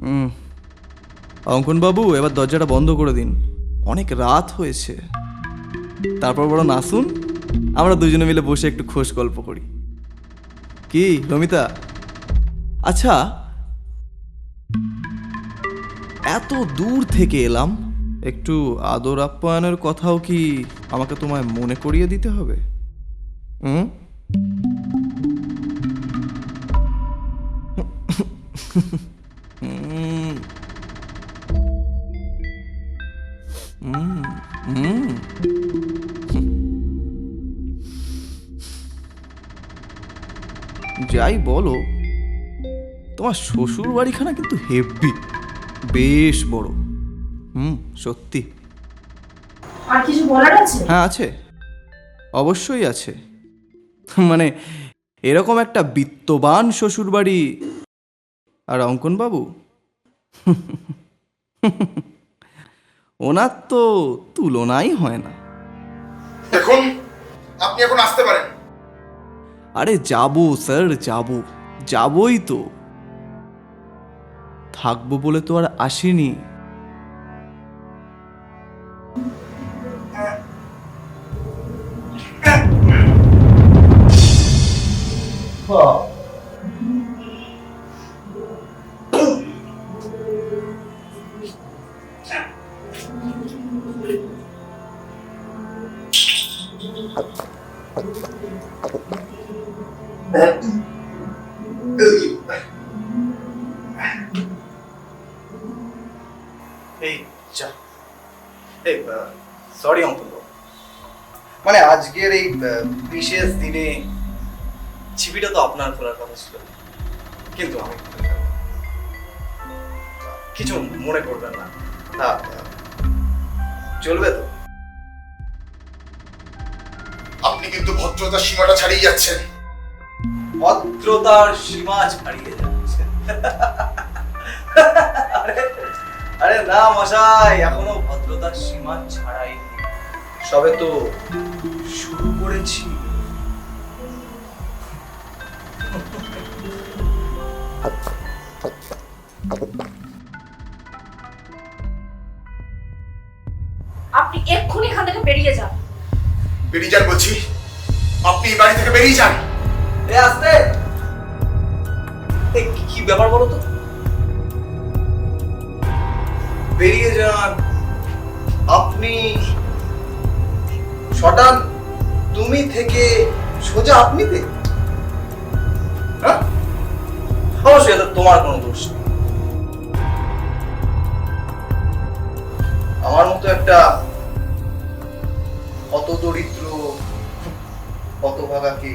হুম? অঙ্কন বাবু এবার দরজাটা বন্ধ করে দিন। অনেক রাত হয়েছে। তারপর বড় নাসুন আমরা দুজনে মিলে বসে একটু খোশ গল্প করি। কি রমিতা আচ্ছা। এত দূর থেকে এলাম। একটু আদর আপ্যায়নের কথাও কি আমাকে তোমায় মনে করিয়ে দিতে হবে? হুম? যাই বলো তোমার শ্বশুর বাড়িখানা কিন্তু হেভি বেশ বড়। হুম সত্যি। আর কিছু বলার আছে? হ্যাঁ আছে। অবশ্যই আছে। মানে এরকম একটা বিত্তবান শ্বশুর বাড়ি আর অঙ্কন বাবু ওনার তো তুলনাই হয় না। দেখুন আপনি এখন আসতে পারেন। আরে যাব স্যার যাব। যাবই তো। থাকব বলে তো আর আসিনি। মানে আজকের এই বিশেষ দিনে ছিপিটা তো আপনার খোলার কথা ছিল। কিন্তু আমি কিছু মনে করবেন না। চলবে তো? আপনি কিন্তু ভদ্রতার সীমাটা ছাড়িয়ে যাচ্ছেন। ভদ্রতার সীমা ছাড়িয়ে যাচ্ছে। আরে আরে না মশাই এখনও ভদ্রতার সীমা ছাড়াই সবে তো শুরু করেছি। আপনি এক্ষুনি এখান থেকে বেরিয়ে যান। বেরিয়ে যান বলছি। আপনি এই বাড়ি থেকে বেরিয়ে যান। এ, আসতে। কি- ব্যাপার বলো তো? বেরিয়ে যান। আপনি শটান, তুমি থেকে সোজা আপনিতে হ্যাঁ? অবশ্যই তোমার কোনো দোষ। অত ভাগাকে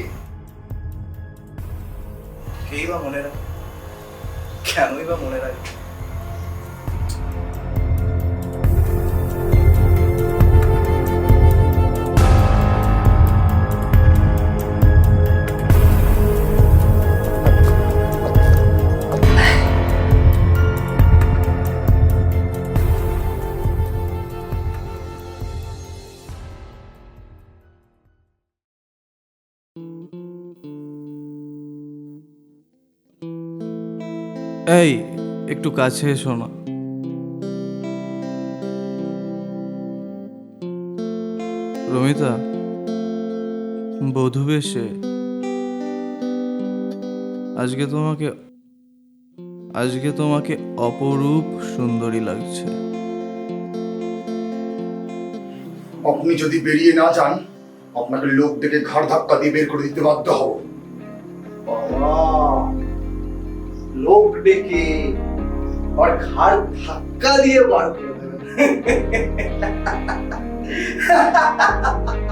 কেই বা মনে রাখে? কেনই বা মনে রাখে? এই, একটু কাছে এসো না। রমিতা, বধূ বেশে। আজকে তোমাকে আজকে তোমাকে অপরূপ সুন্দরী লাগছে। আপনি যদি বেরিয়ে না যান আপনাকে লোক ডেকে ঘাড় ধাক্কা দিয়ে বের করে দিতে বাধ্য হব। লোক ডেকে আর ঘাড় ধাক্কা দিয়ে বার করে দেবেন